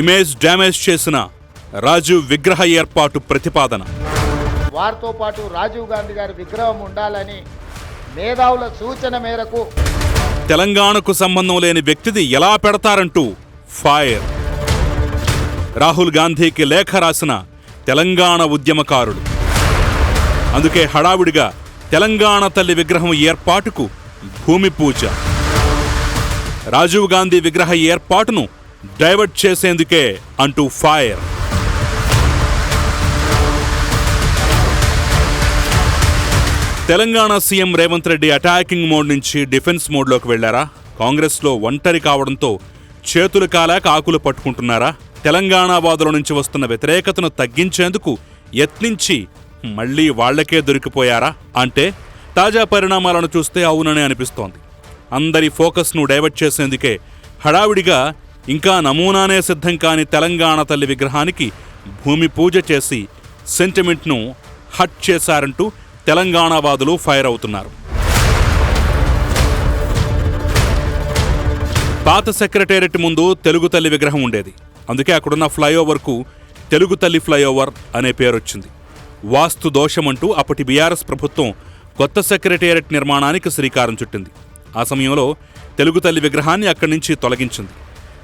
Image damage చేసిన రాజీవ్ విగ్రహ ఏర్పాటు ప్రతిపాదన. వారితో పాటు రాజీవ్ గాంధీ గారి విగ్రహం ఉండాలని మేధావుల సూచన మేరకు తెలంగాణకు సంబంధం లేని వ్యక్తిది ఎలా పెడతారంటూ ఫైర్. రాహుల్ గాంధీకి లేఖ రాసిన తెలంగాణ ఉద్యమకారుడు అందుకే హడావుడిగా తెలంగాణ తల్లి విగ్రహం ఏర్పాటుకు భూమి పూజ. రాజీవ్ గాంధీ విగ్రహ ఏర్పాటును డైవర్ట్ చేసేందుకే అంటూ fire. Telangana CM Revanth Reddy attacking mode నుంచి డిఫెన్స్ మోడ్లోకి వెళ్ళారా? కాంగ్రెస్లో ఒంటరి కావడంతో చేతులు కాలాక ఆకులు పట్టుకుంటున్నారా? తెలంగాణవాదుల నుంచి వస్తున్న వ్యతిరేకతను తగ్గించేందుకు యత్నించి మళ్ళీ వాళ్ళకే దొరికిపోయారా? అంటే తాజా పరిణామాలను చూస్తే అవుననే అనిపిస్తోంది. అందరి ఫోకస్ను డైవర్ట్ చేసేందుకే హడావిడిగా ఇంకా నమూనానే సిద్ధం కాని తెలంగాణ తల్లి విగ్రహానికి భూమి పూజ చేసి సెంటిమెంట్ను హట్ చేశారంటూ తెలంగాణవాదులు ఫైర్ అవుతున్నారు. పాత సెక్రటేరియట్ ముందు తెలుగు తల్లి విగ్రహం ఉండేది. అందుకే అక్కడున్న ఫ్లైఓవర్కు తెలుగు తల్లి ఫ్లైఓవర్ అనే పేరొచ్చింది. వాస్తు దోషమంటూ అప్పటి బీఆర్ఎస్ ప్రభుత్వం కొత్త సెక్రటేరియట్ నిర్మాణానికి శ్రీకారం చుట్టింది. ఆ సమయంలో తెలుగు తల్లి విగ్రహాన్ని అక్కడి నుంచి తొలగించింది.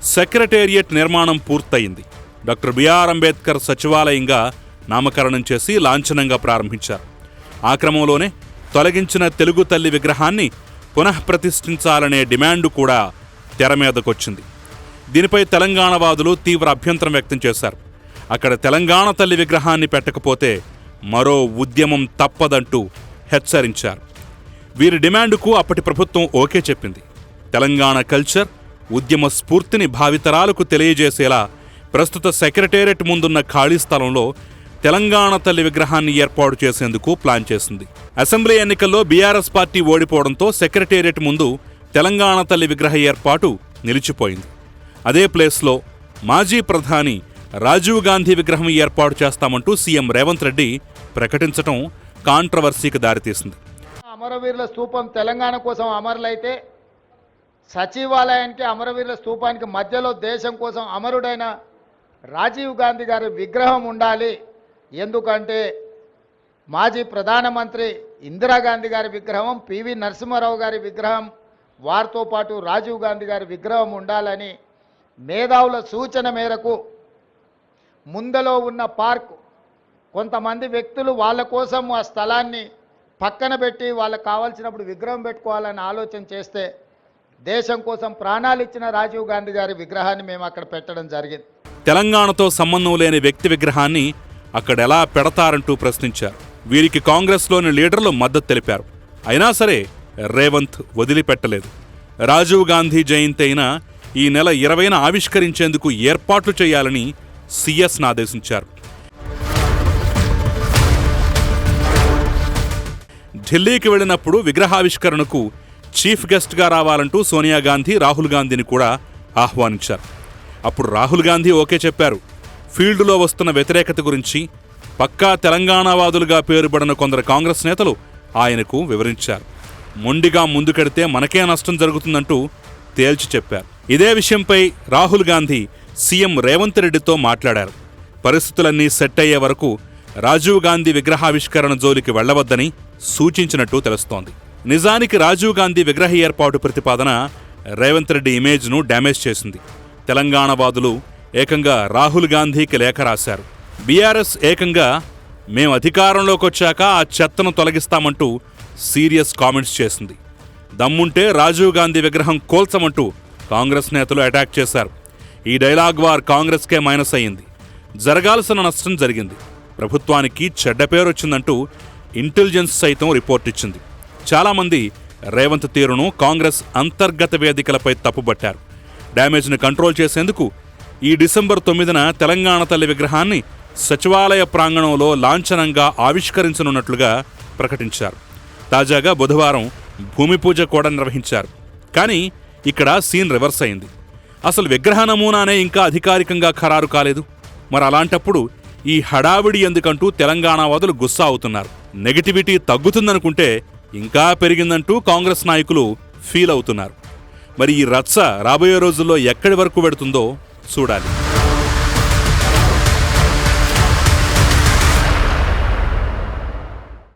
సెక్రటేరియట్ నిర్మాణం పూర్తయింది. డాక్టర్ బిఆర్ అంబేద్కర్ సచివాలయంగా నామకరణం చేసి లాంఛనంగా ప్రారంభించారు. ఆ క్రమంలోనే తొలగించిన తెలుగు తల్లి విగ్రహాన్ని పునఃప్రతిష్ఠించాలనే డిమాండు కూడా తెర మీదకొచ్చింది. దీనిపై తెలంగాణవాదులు తీవ్ర అభ్యంతరం వ్యక్తం చేశారు. అక్కడ తెలంగాణ తల్లి విగ్రహాన్ని పెట్టకపోతే మరో ఉద్యమం తప్పదంటూ హెచ్చరించారు. వీరి డిమాండుకు అప్పటి ప్రభుత్వం ఓకే చెప్పింది. తెలంగాణ కల్చర్ ఉద్యమ స్ఫూర్తిని భావితరాలకు తెలియజేసేలా ప్రస్తుత సెక్రటేరియట్ ముందున్న ఖాళీ స్థలంలో తెలంగాణ తల్లి విగ్రహాన్ని ఏర్పాటు చేసేందుకు ప్లాన్ చేసింది. అసెంబ్లీ ఎన్నికల్లో బీఆర్ఎస్ పార్టీ ఓడిపోవడంతో సెక్రటేరియట్ ముందు తెలంగాణ తల్లి విగ్రహ ఏర్పాటు నిలిచిపోయింది. అదే ప్లేస్లో మాజీ ప్రధాని రాజీవ్ గాంధీ విగ్రహం ఏర్పాటు చేస్తామంటూ సీఎం రేవంత్ రెడ్డి ప్రకటించటం కాంట్రవర్సీకి దారితీసింది. అమరవీరుల స్థూపం తెలంగాణ కోసం అమరులైతే సచివాలయానికి అమరవీరుల స్థూపానికి మధ్యలో దేశం కోసం అమరుడైన రాజీవ్ గాంధీ గారి విగ్రహం ఉండాలి. ఎందుకంటే మాజీ ప్రధానమంత్రి ఇందిరాగాంధీ గారి విగ్రహం పివి నరసింహారావు గారి విగ్రహం వారితో పాటు రాజీవ్ గాంధీ గారి విగ్రహం ఉండాలని మేధావుల సూచన మేరకు ముందలో ఉన్న పార్క్ కొంతమంది వ్యక్తులు వాళ్ళ కోసం ఆ స్థలాన్ని పక్కన పెట్టి వాళ్ళకి కావాల్సినప్పుడు విగ్రహం పెట్టుకోవాలని ఆలోచన చేస్తే దేశం కోసం ప్రాణాలు ఇచ్చిన రాజీవ్ గాంధీ గారి విగ్రహాన్ని మేము అక్కడ పెట్టడం జరిగింది. తెలంగాణతో సంబంధం లేని వ్యక్తి విగ్రహాన్ని అక్కడ ఎలా పెడతారంటూ ప్రశ్నించారు. వీరికి కాంగ్రెస్లోని లీడర్లు మద్దతు తెలిపారు. అయినా సరే రేవంత్ వదిలిపెట్టలేదు. రాజీవ్ గాంధీ జయంతి అయిన ఈ నెల ఇరవైన ఆవిష్కరించేందుకు ఏర్పాట్లు చేయాలని సీఎస్ను ఆదేశించారు. ఢిల్లీకి వెళ్ళినప్పుడు విగ్రహావిష్కరణకు చీఫ్ గెస్ట్గా రావాలంటూ సోనియా గాంధీ రాహుల్ గాంధీని కూడా ఆహ్వానించారు. అప్పుడు రాహుల్ గాంధీ ఓకే చెప్పారు. ఫీల్డ్లో వస్తున్న వ్యతిరేకత గురించి పక్కా తెలంగాణవాదులుగా పేరుపడిన కొందరు కాంగ్రెస్ నేతలు ఆయనకు వివరించారు. మొండిగా ముందుకెడితే మనకే నష్టం జరుగుతుందంటూ తేల్చి చెప్పారు. ఇదే విషయంపై రాహుల్ గాంధీ సీఎం రేవంత్ రెడ్డితో మాట్లాడారు. పరిస్థితులన్నీ సెట్ అయ్యే వరకు రాజీవ్ గాంధీ విగ్రహావిష్కరణ జోలికి వెళ్ళవద్దని సూచించినట్టు తెలుస్తోంది. నిజానికి రాజీవ్ గాంధీ విగ్రహ ఏర్పాటు ప్రతిపాదన రేవంత్ రెడ్డి ఇమేజ్ను డ్యామేజ్ చేసింది. తెలంగాణ వాదులు ఏకంగా రాహుల్ గాంధీకి లేఖ రాశారు. బీఆర్ఎస్ ఏకంగా మేం అధికారంలోకి వచ్చాక ఆ చెత్తను తొలగిస్తామంటూ సీరియస్ కామెంట్స్ చేసింది. దమ్ముంటే రాజీవ్ గాంధీ విగ్రహం కోల్చమంటూ కాంగ్రెస్ నేతలు అటాక్ చేశారు. ఈ డైలాగ్ వార్ కాంగ్రెస్కే మైనస్ అయ్యింది. జరగాల్సిన నష్టం జరిగింది. ప్రభుత్వానికి చెడ్డ పేరు వచ్చిందంటూ ఇంటెలిజెన్స్ సైతం రిపోర్ట్ ఇచ్చింది. చాలామంది రేవంత్ తీరును కాంగ్రెస్ అంతర్గత వేదికలపై తప్పుబట్టారు. డ్యామేజ్ను కంట్రోల్ చేసేందుకు ఈ డిసెంబర్ తొమ్మిదిన తెలంగాణ తల్లి విగ్రహాన్ని సచివాలయ ప్రాంగణంలో లాంఛనంగా ఆవిష్కరించనున్నట్లుగా ప్రకటించారు. తాజాగా బుధవారం భూమి పూజ కూడా నిర్వహించారు. కానీ ఇక్కడ సీన్ రివర్స్ అయింది. అసలు విగ్రహ నమూనానే ఇంకా అధికారికంగా ఖరారు కాలేదు. మరి అలాంటప్పుడు ఈ హడావిడి ఎందుకంటూ తెలంగాణ వాదులు గుస్సా అవుతున్నారు. నెగటివిటీ తగ్గుతుందనుకుంటే ఇంకా పెరిగిందంటూ కాంగ్రెస్ నాయకులు ఫీల్ అవుతున్నారు. మరి ఈ రచ్చ రాబోయే రోజుల్లో ఎక్కడి వరకు పెడుతుందో చూడాలి.